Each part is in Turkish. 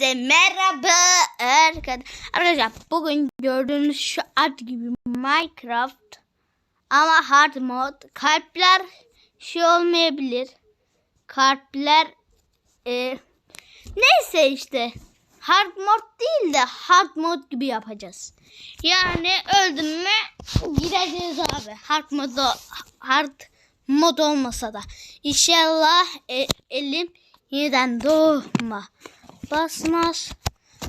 Hepinize merhaba arkadaşlar. Bugün gördüğünüz şu ad gibi Minecraft ama hard mod. Kalpler şey olmayabilir. Kalpler e, neyse işte hard mod değil de hard mod gibi yapacağız. Yani öldüm mü gireceğiz abi. Hard mod hard mod olmasa da. İnşallah e, elim yeniden doğma basmaz.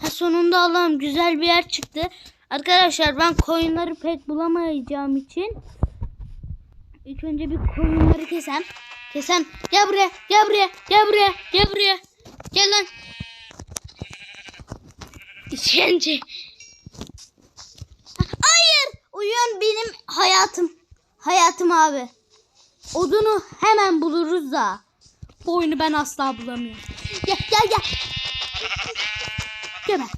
Ha, sonunda Allah'ım güzel bir yer çıktı. Arkadaşlar ben koyunları pek bulamayacağım için ilk önce bir koyunları kesem. Kesem. Gel buraya. Gel buraya. Gel buraya. Gel buraya. Gel lan. İşkence. Hayır. Uyuyan benim hayatım. Hayatım abi. Odunu hemen buluruz da. Bu oyunu ben asla bulamıyorum. Gel gel gel. Gel ben.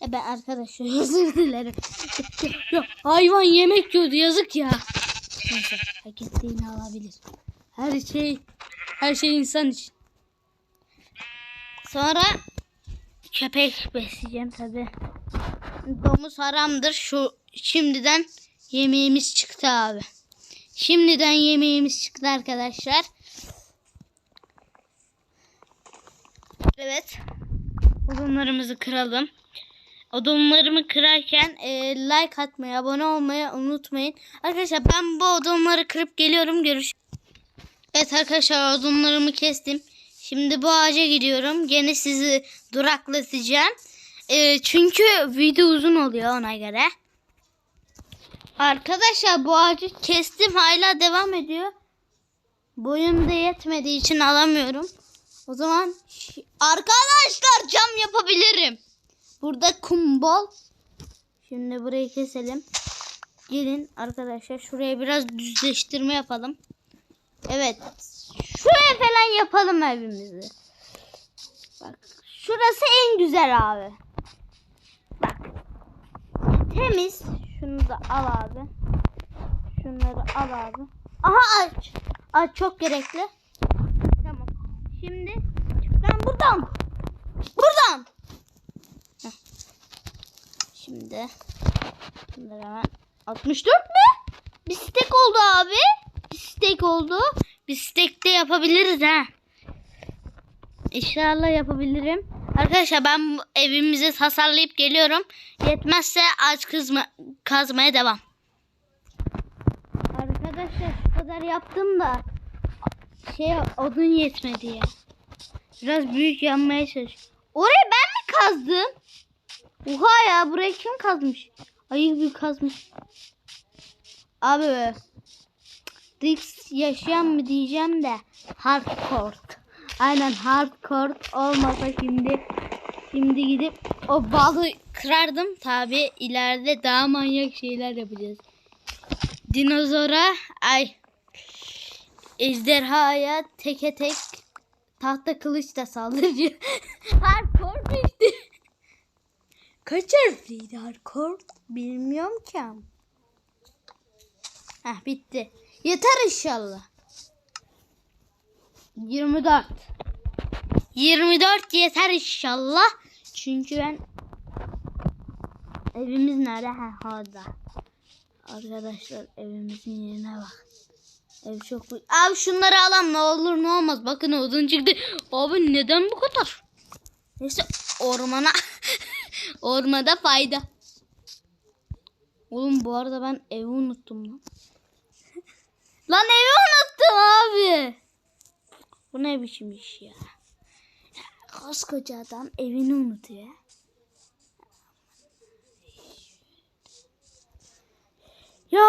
Ya ben arkadaşlar özür dilerim. Ya, hayvan yemek yiyordu yazık ya. Neyse hak ettiğini alabilir. Her şey her şey insan için. Sonra köpek besleyeceğim tabi. Domuz haramdır. Şu şimdiden yemeğimiz çıktı abi. Şimdiden yemeğimiz çıktı arkadaşlar. Evet. Odunlarımızı kıralım. Odunlarımı kırarken e, like atmayı, abone olmayı unutmayın. Arkadaşlar ben bu odunları kırıp geliyorum. Görüş. Evet arkadaşlar odunlarımı kestim. Şimdi bu ağaca gidiyorum. Gene sizi duraklatacağım. E, çünkü video uzun oluyor ona göre. Arkadaşlar bu ağacı kestim. Hala devam ediyor. Boyum da yetmediği için alamıyorum. O zaman arkadaşlar cam yapabilirim. Burada kum bol. Şimdi burayı keselim. Gelin arkadaşlar şuraya biraz düzleştirme yapalım. Evet. Şuraya falan yapalım evimizi. Bak şurası en güzel abi. Bak. Temiz. Şunu da al abi. Şunları al abi. Aha aç. Aç çok gerekli. Şimdi ben buradan. Buradan. Heh. Şimdi hemen 64 mü? Bir stek oldu abi. Bir stek oldu. Bir stek de yapabiliriz ha. İnşallah yapabilirim. Arkadaşlar ben evimizi tasarlayıp geliyorum. Yetmezse ağaç kızma, kazmaya devam. Arkadaşlar şu kadar yaptım da şey odun yetmedi ya. Biraz büyük yanmaya çalış. Orayı ben mi kazdım? Oha ya burayı kim kazmış? Ayı gibi kazmış. Abi be. Dix yaşayan mı diyeceğim de hardcore. Aynen hardcore olmasa şimdi şimdi gidip o balı kırardım. Tabi ileride daha manyak şeyler yapacağız. Dinozora ay ejderhaya teke tek tahta kılıç da saldırıyor. hardcore bitti. Kaç harfliydi hardcore? Bilmiyorum ki ama. Heh bitti. Yeter inşallah. 24. 24 yeter inşallah. Çünkü ben evimiz nerede? Ha orada. Arkadaşlar evimizin yerine bak. Ev çok. Abi şunları alam ne olur ne olmaz. Bakın odun çıktı. Abi neden bu kadar? Neyse ormana ormada fayda. Oğlum bu arada ben evi unuttum lan. lan evi unuttum abi. Bu ne biçim iş ya? Koskoca adam evini unutuyor. Ya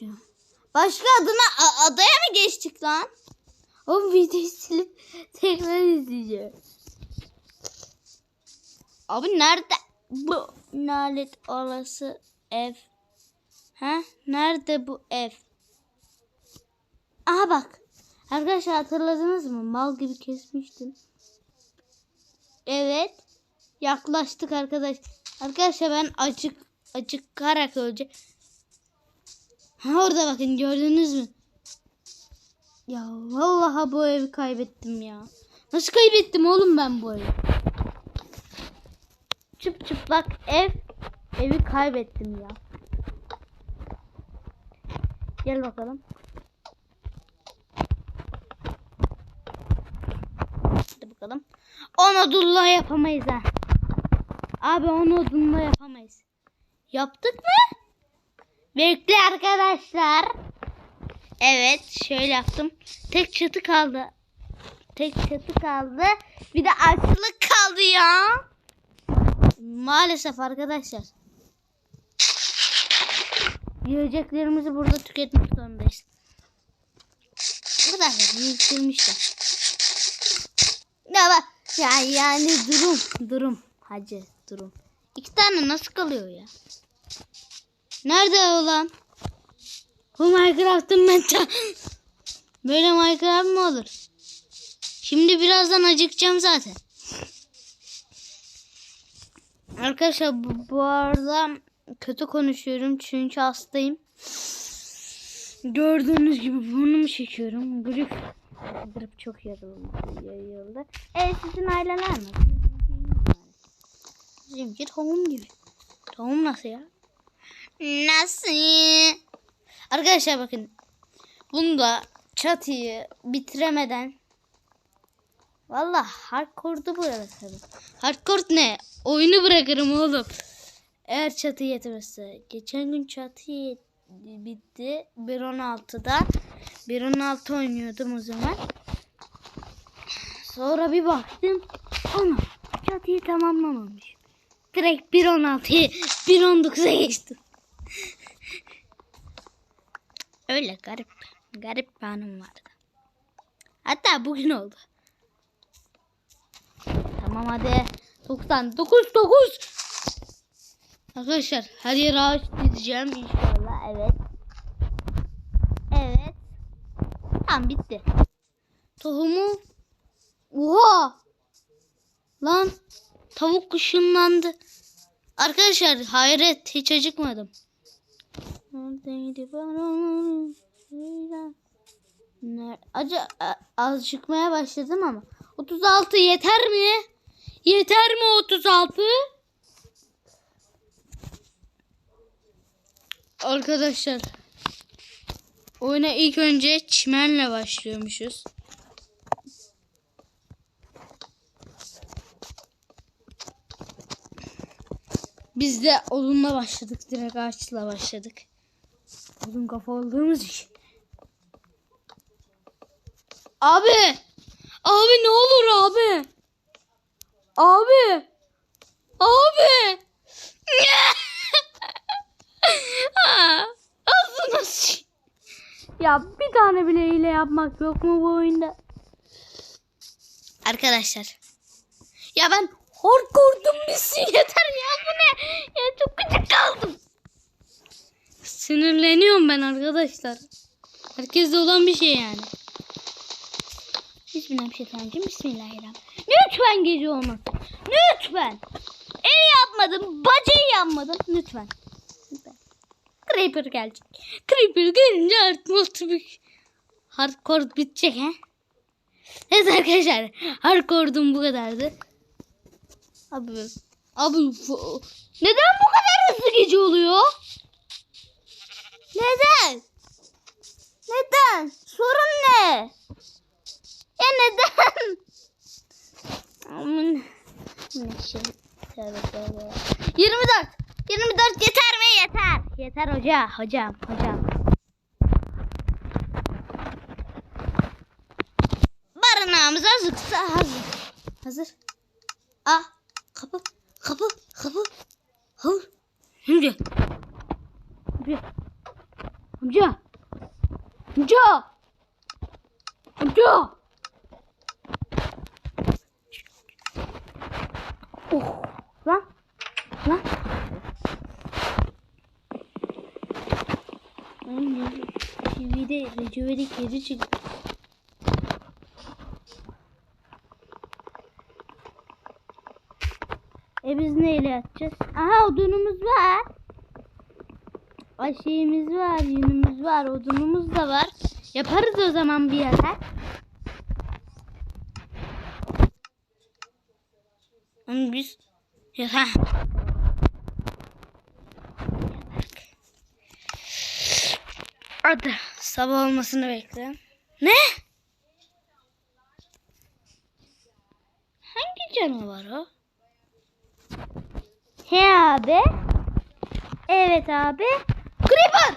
ya Başka adına adaya mı geçtik lan? O videoyu silip tekrar izleyeceğim. Abi nerede bu nalet olası ev? Ha? Nerede bu ev? Aha bak. Arkadaşlar hatırladınız mı? Mal gibi kesmiştim. Evet. Yaklaştık arkadaş. Arkadaşlar ben acık acıkarak öleceğim. Ha orada bakın gördünüz mü? Ya vallahi bu evi kaybettim ya. Nasıl kaybettim oğlum ben bu evi? Çıp çıplak ev. Evi kaybettim ya. Gel bakalım. Hadi bakalım. On odunla yapamayız ha. Abi on odunla yapamayız. Yaptık mı? Bekle arkadaşlar. Evet şöyle yaptım. Tek çatı kaldı. Tek çatı kaldı. Bir de açlık kaldı ya. Maalesef arkadaşlar. Yiyeceklerimizi burada tüketmek zorundayız. Da biriktirmişler. Ya bak ya yani durum durum hacı durum. İki tane nasıl kalıyor ya? Nerede olan? Bu Minecraft'ın meta. Böyle Minecraft mı olur? Şimdi birazdan acıkacağım zaten. Arkadaşlar bu, bu arada kötü konuşuyorum çünkü hastayım. Gördüğünüz gibi burnumu çekiyorum. Grip. Grip çok yayıldı. E sizin aileler nasıl? Bizimki tohum gibi. Tohum nasıl ya? Nasıl? Arkadaşlar bakın. Bunda çatıyı bitiremeden Valla hardcore'du bırakırım. Hardcore ne? Oyunu bırakırım oğlum. Eğer çatı yetmezse. Geçen gün çatı bitti. 1.16'da. 1.16 oynuyordum o zaman. Sonra bir baktım. Ana çatıyı tamamlamamış. Direkt 1.16'yı 1.19'a geçtim. Öyle garip. Garip bir anım vardı. Hatta bugün oldu. Tamam hadi. 99 9. Arkadaşlar her yere ağaç dizeceğim inşallah. Evet. Evet. Tamam bitti. Tohumu. Oha. Lan tavuk ışınlandı. Arkadaşlar hayret hiç acıkmadım. Acı az çıkmaya başladım ama 36 yeter mi? Yeter mi 36? Arkadaşlar oyuna ilk önce çimenle başlıyormuşuz. Biz de odunla başladık. Direkt ağaçla başladık. Odun kafa olduğumuz için. Abi! Abi ne olur abi? Abi! Abi! Ya bir tane bile hile yapmak yok mu bu oyunda? Arkadaşlar. Ya ben hardcore'dum bitsin yeter ya bu ne? Ya çok gıcık kaldım. Sinirleniyorum ben arkadaşlar. Herkeste olan bir şey yani. Bismillahirrahmanirrahim. Bismillahirrahmanirrahim. Lütfen gece olmasın. Lütfen. El yapmadım. Bacayı yapmadım. Lütfen. Lütfen. Creeper gelecek. Creeper gelince artık multibik hardcore bitecek he. Evet arkadaşlar. Hardcore'dum bu kadardı. Abi. Abi neden bu kadar hızlı gece oluyor? Neden? Neden? Sorun ne? Ya neden? Aman. Ne şey. Tövbe tövbe. 24. 24 yeter mi? Yeter. Yeter hoca. Hocam. Hocam. Barınağımız hazırsa hazır. Hazır. Ah. Kapı. Kapı. Kapı. Havur. Amca. Amca. Amca. Amca. Amca. Oh. Lan. Lan. TV'de Recep'e geri çıktı. E biz neyle yapacağız? Aha odunumuz var. Ay var, yünümüz var, odunumuz da var. Yaparız o zaman bir yatak. Onu biz... Ha. Hadi sabah olmasını bekle. Ne? Hangi canavar o? He abi. Evet abi. Creeper.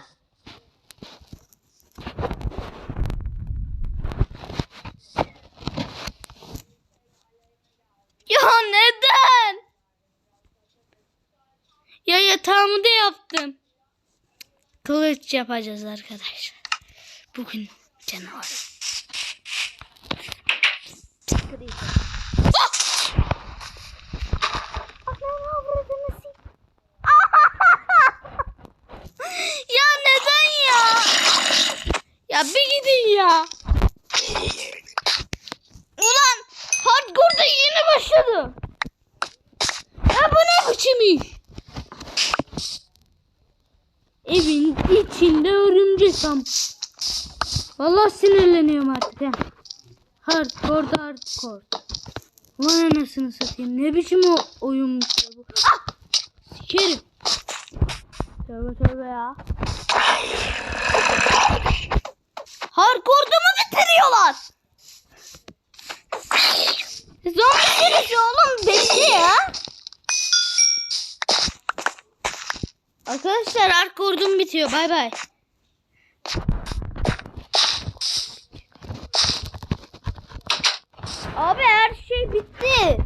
Ya neden? Ya yatağımı da yaptım. Kılıç yapacağız arkadaşlar. Bugün canavar. ya neden ya? Ya bir gidin ya. Ulan hardcore'da yeni başladım. Ya bu ne biçim iş? Evin içinde örümcek tam. Vallahi sinirleniyorum artık ha. Hardcore da hardcore. Ulan anasını satayım. Ne biçim o ya bu. Ah! Sikerim. Tövbe tövbe ya. Hardcore'da mı bitiriyorlar? Zombi serisi oğlum belli ya. Arkadaşlar hardcore'um bitiyor. Bay bay. Abi her şey bitti.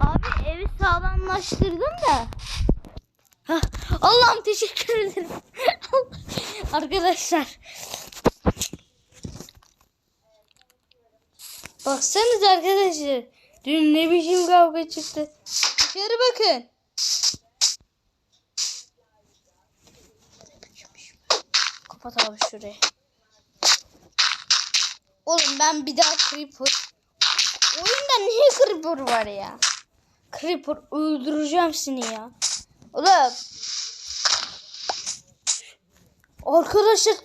Abi evi sağlamlaştırdım da. Allah'ım teşekkür ederim. Arkadaşlar. Baksanıza arkadaşlar. Dün ne biçim kavga çıktı. Dışarı bakın. Kapat abi şurayı. Oğlum ben bir daha Creeper. Oyunda niye Creeper var ya? Creeper öldüreceğim seni ya. Oğlum. Arkadaşlar.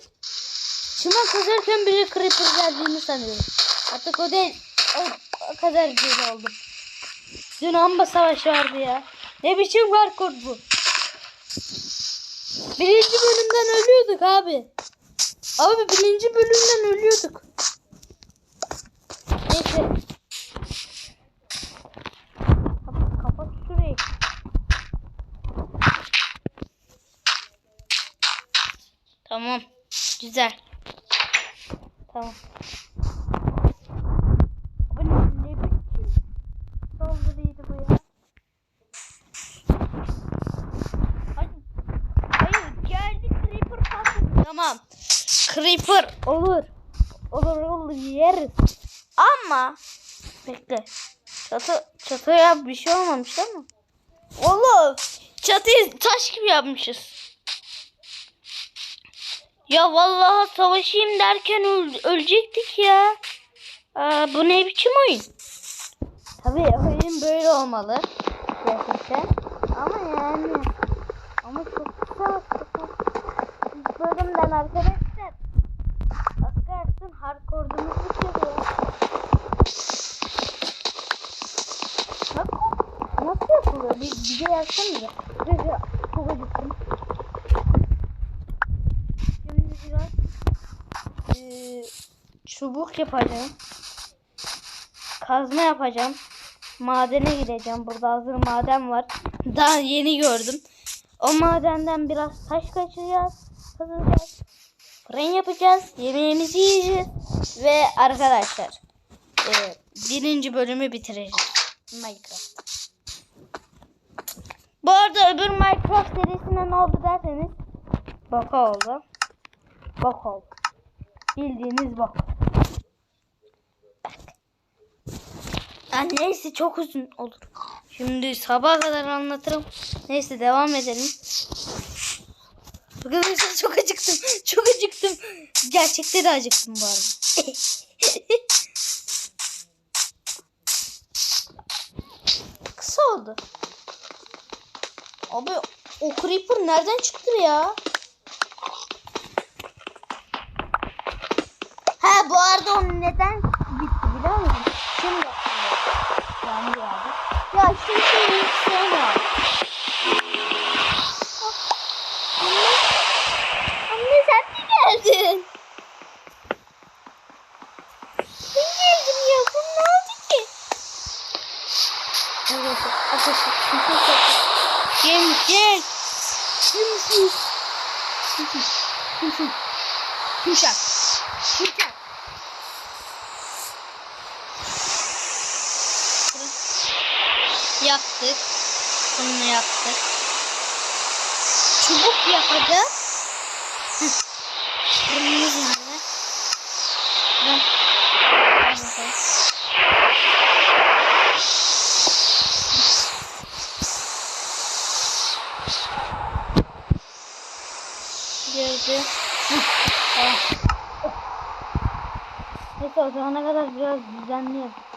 Çimen kazarken bile Creeper geldiğini sanıyorum. Artık o değil. O, o kadar güzel oldum. Dün amba savaşı vardı ya. Ne biçim parkur bu? Birinci bölümden ölüyorduk abi. Abi birinci bölümden ölüyorduk. Neyse. Kapat, kapat şurayı. Tamam. Güzel. Tamam. Abi ne, ne biçim saldırıydı bu ya? Hayır. Hayır geldi Creeper patladı. Tamam. Creeper olur. Olur olur yeriz. Ama bekle. Çatı çatıya bir şey olmamış ama. Oğlum çatıyı taş gibi yapmışız. Ya vallahi savaşayım derken öl- ölecektik ya. Aa, bu ne biçim oyun? Tabii oyun böyle olmalı. Gerçekten. Ama yani. Ama çok kısa bölümden arkadaşlar. Askersin hardcore'umuz bitiyor ya. Nasıl, nasıl yapılıyor? Bir, bir de yazsana ya. Şuraya çok acıktım. Şimdi biraz eee, çubuk yapacağım. Kazma yapacağım. Madene gideceğim. Burada hazır maden var. Daha yeni gördüm. O madenden biraz taş kaçıracağız. Kazacağız. Fren yapacağız. Yemeğimizi yiyeceğiz. Ve arkadaşlar eee, birinci bölümü bitireceğiz. Minecraft. Bu arada öbür Minecraft serisine ne oldu derseniz bak oldu. Bak oldu. Bildiğiniz bak. Ya neyse çok uzun olur. Şimdi sabaha kadar anlatırım. Neyse devam edelim. Arkadaşlar çok acıktım. Çok acıktım. Gerçekten de acıktım bu arada. Kısa oldu. Abi o creeper nereden çıktı ya? Ha bu arada o neden bitti biliyor musun? Şimdi aklıma geldi. kimseyi hiç sevmem. Anne. Anne sen mi geldin? Ben geldim ya. Bu ne oldu ki? Evet. Arkadaşlar. Gel gel. Kimsin? Kimsin? Kimsin? Kimşak. Kimşak. Yaptık. Bunu yaptık. Çubuk yapacağız. Fırınımız nerede? Bakalım. Gördü. Tamam. Neyse o zamana kadar biraz düzenli yap.